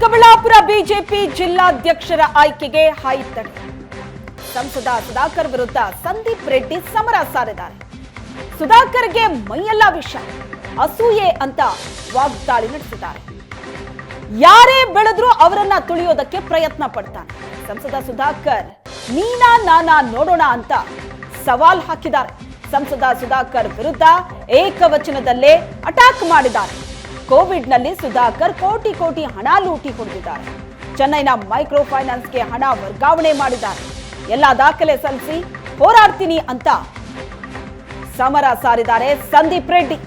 Chikkaballapur BJP ಜಿಲ್ಲಾಧ್ಯಕ್ಷರ ಆಯ್ಕೆಗೆ ಹೈತಡೆ. ಸಂಸದ ಸುಧಾಕರ್ ವಿರುದ್ಧ ಸಂದೀಪ್ ರೆಡ್ಡಿ ಸಮರ ಸಾರಿದ್ದಾರೆ. ಸುಧಾಕರ್ಗೆ ಮೈಯೆಲ್ಲ ವಿಷ, ಅಸೂಯೆ ಅಂತ ವಾಗ್ದಾಳಿ ನಡೆಸಿದ್ದಾರೆ. ಯಾರೇ ಬೆಳೆದ್ರೂ ಅವರನ್ನ ತುಳಿಯೋದಕ್ಕೆ ಪ್ರಯತ್ನ ಪಡ್ತಾನೆ. ಸಂಸದ ಸುಧಾಕರ್, ನೀನಾ ನಾನಾ ನೋಡೋಣ ಅಂತ ಸವಾಲ್ ಹಾಕಿದ್ದಾರೆ. ಸಂಸದ ಸುಧಾಕರ್ ವಿರುದ್ಧ ಏಕವಚನದಲ್ಲೇ ಅಟ್ಯಾಕ್ ಮಾಡಿದ್ದಾರೆ. ಕೋವಿಡ್ನಲ್ಲಿ ಸುಧಾಕರ್ ಕೋಟಿ ಕೋಟಿ ಹಣ ಲೂಟಿ ಹೊಡೆದಿದ್ದಾರೆ ಚೆನ್ನೈನ ಮೈಕ್ರೋ ಫೈನಾನ್ಸ್ಗೆ ಹಣ ವರ್ಗಾವಣೆ ಮಾಡಿದ್ದಾರೆ. ಎಲ್ಲ ದಾಖಲೆ ಸಲ್ಲಿಸಿ ಹೋರಾಡ್ತೀನಿ ಅಂತ ಸಮರ ಸಾರಿದ್ದಾರೆ ಸಂದೀಪ್ ರೆಡ್ಡಿ.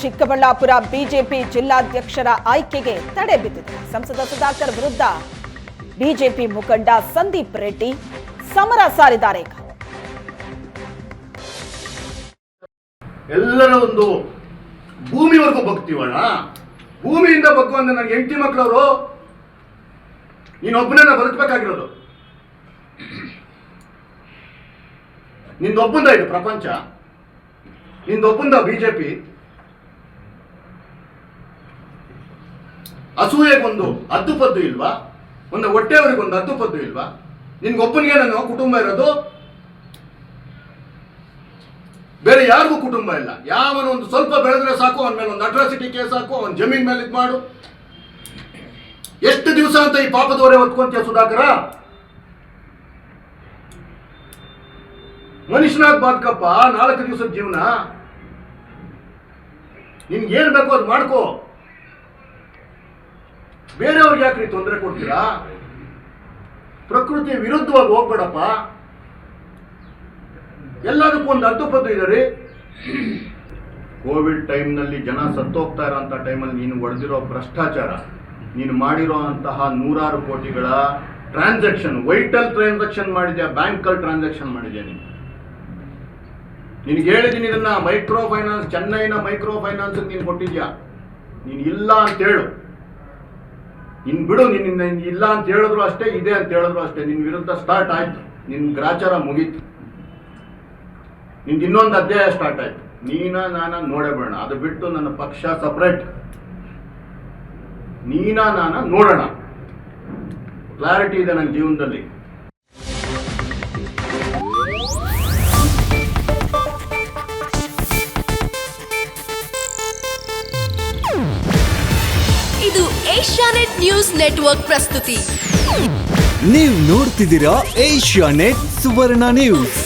ಚಿಕ್ಕಬಳ್ಳಾಪುರ ಬಿಜೆಪಿ ಜಿಲ್ಲಾಧ್ಯಕ್ಷರ ಆಯ್ಕೆಗೆ ತಡೆ ಬಿದ್ದಿದೆ. ಸಂಸದ ಸುಧಾಕರ್ ವಿರುದ್ಧ ಬಿಜೆಪಿ ಮುಖಂಡ ಸಂದೀಪ್ ರೆಡ್ಡಿ ಸಮರ ಸಾರಿದ್ದಾರೆ. ಎಲ್ಲರ ಒಂದು ಭೂಮಿವರೆಗೂ ಬಗ್ತೀವಣ್ಣ ಭೂಮಿಯಿಂದ ಬಗ್ಗು ಅಂದ್ರೆ ನನ್ನ ಹೆಂಡತಿ ಮಕ್ಕಳವರು ನೀನೊಬ್ಬನೇ ಬದುಕಬೇಕಾಗಿರೋದು. ನಿಂದೊಬ್ಬಂದ ಇದು ಪ್ರಪಂಚ ನಿಂದೊಬ್ಬಂದ ಬಿಜೆಪಿ. ಅಸೂಯೆಗೊಂದು ಹದ್ದುಪದ್ದು ಇಲ್ವಾ? ಒಂದು ಹೊಟ್ಟೆಯವರಿಗೊಂದು ಹದ್ದುಪದ್ದು ಇಲ್ವಾ? ನಿನ್ಗೊಬ್ಬನಿಗೆ ನಾನು ಕುಟುಂಬ ಇರೋದು ಬೇರೆ ಯಾರಿಗೂ ಕುಟುಂಬ ಇಲ್ಲ. ಯಾವನ ಒಂದು ಸ್ವಲ್ಪ ಬೆಳೆದ್ರೆ ಸಾಕು, ಅವನ ಮೇಲೆ ಒಂದು ಅಟ್ರಾಸಿಟಿ ಕೇಸ್ ಹಾಕು ಅವನ ಜಮೀನ್ ಮೇಲೆ ಇದು ಮಾಡು. ಎಷ್ಟು ದಿವಸ ಅಂತ ಈ ಪಾಪದವರೇ ಹೊತ್ಕೊಂತೀಯ ಸುಧಾಕರ? ಮನುಷ್ಯನಾಗ ಬದುಕಪ್ಪ, ನಾಲ್ಕು ದಿವಸದ ಜೀವನ. ನಿನ್ಗೆ ಏನ್ ಬೇಕೋ ಅದು ಮಾಡ್ಕೋ. ಬೇರೆಯವ್ರಿಗೆ ಯಾಕ್ರಿ ತೊಂದರೆ ಕೊಡ್ತೀರಾ? ಪ್ರಕೃತಿ ವಿರುದ್ಧವಾಗಿ ಹೋಗ್ಬೇಡಪ್ಪ. ಎಲ್ಲದಕ್ಕೂ ಒಂದು ಅರ್ಥಪದ್ದು ಇದೆ ರೀ. ಕೋವಿಡ್ ಟೈಮ್ನಲ್ಲಿ ಜನ ಸತ್ತೋಗ್ತಾ ಇರೋಂಥ ಟೈಮಲ್ಲಿ ನೀನು ಒಡೆದಿರೋ ಭ್ರಷ್ಟಾಚಾರ, ನೀನು ಮಾಡಿರೋ ಅಂತಹ ನೂರಾರು ಕೋಟಿಗಳ ಟ್ರಾನ್ಸಾಕ್ಷನ್ ವೈಟಲ್ ಟ್ರಾನ್ಸಾಕ್ಷನ್ ಮಾಡಿದ್ಯಾ ಬ್ಯಾಂಕಲ್ಲಿ ಟ್ರಾನ್ಸಾಕ್ಷನ್ ಮಾಡಿದ್ಯಾ ನೀನು? ನಿನಗೆ ಹೇಳಿದ್ದೀನಿ ಇದನ್ನ ಮೈಕ್ರೋ ಫೈನಾನ್ಸ್ ಚೆನ್ನೈನ ಮೈಕ್ರೋ ಫೈನಾನ್ಸ್ ನೀನು ಕೊಟ್ಟಿದ್ಯಾ? ನೀನು ಇಲ್ಲ ಅಂತ ಹೇಳು. ನಿನ್ ಬಿಡು, ನಿನ್ನ ನೀನ್ ಇಲ್ಲ ಅಂತ ಹೇಳಿದ್ರು ಅಷ್ಟೇ, ಇದೆ ಅಂತ ಹೇಳಿದ್ರು ಅಷ್ಟೇ. ನಿನ್ನ ವಿರುದ್ಧ ಸ್ಟಾರ್ಟ್ ಆಯ್ತು. ನಿನ್ನ ಗ್ರಾಚಾರ ಮುಗೀತು. ನಿಂದು ಇನ್ನೊಂದು ಅಧ್ಯಾಯ ಸ್ಟಾರ್ಟ್ ಆಯ್ತು. ನೀನ ನಾನ ನೋಡೇ ಬಿಡೋಣ ಅದು ಬಿಟ್ಟು ನನ್ನ ಪಕ್ಷ ಸಪ್ರೇಟ್ ನೀನ ನಾನ ನೋಡೋಣ. ಕ್ಲಾರಿಟಿ ಇದೆ ನನ್ನ ಜೀವನದಲ್ಲಿ. ಇದು ಏಷ್ಯಾನೆಟ್ ನ್ಯೂಸ್ ನೆಟ್ವರ್ಕ್ ಪ್ರಸ್ತುತಿ. ನೀವು ನೋಡ್ತಿದ್ದೀರಾ ಏಷ್ಯಾ ನೆಟ್ ಸುವರ್ಣ ನ್ಯೂಸ್.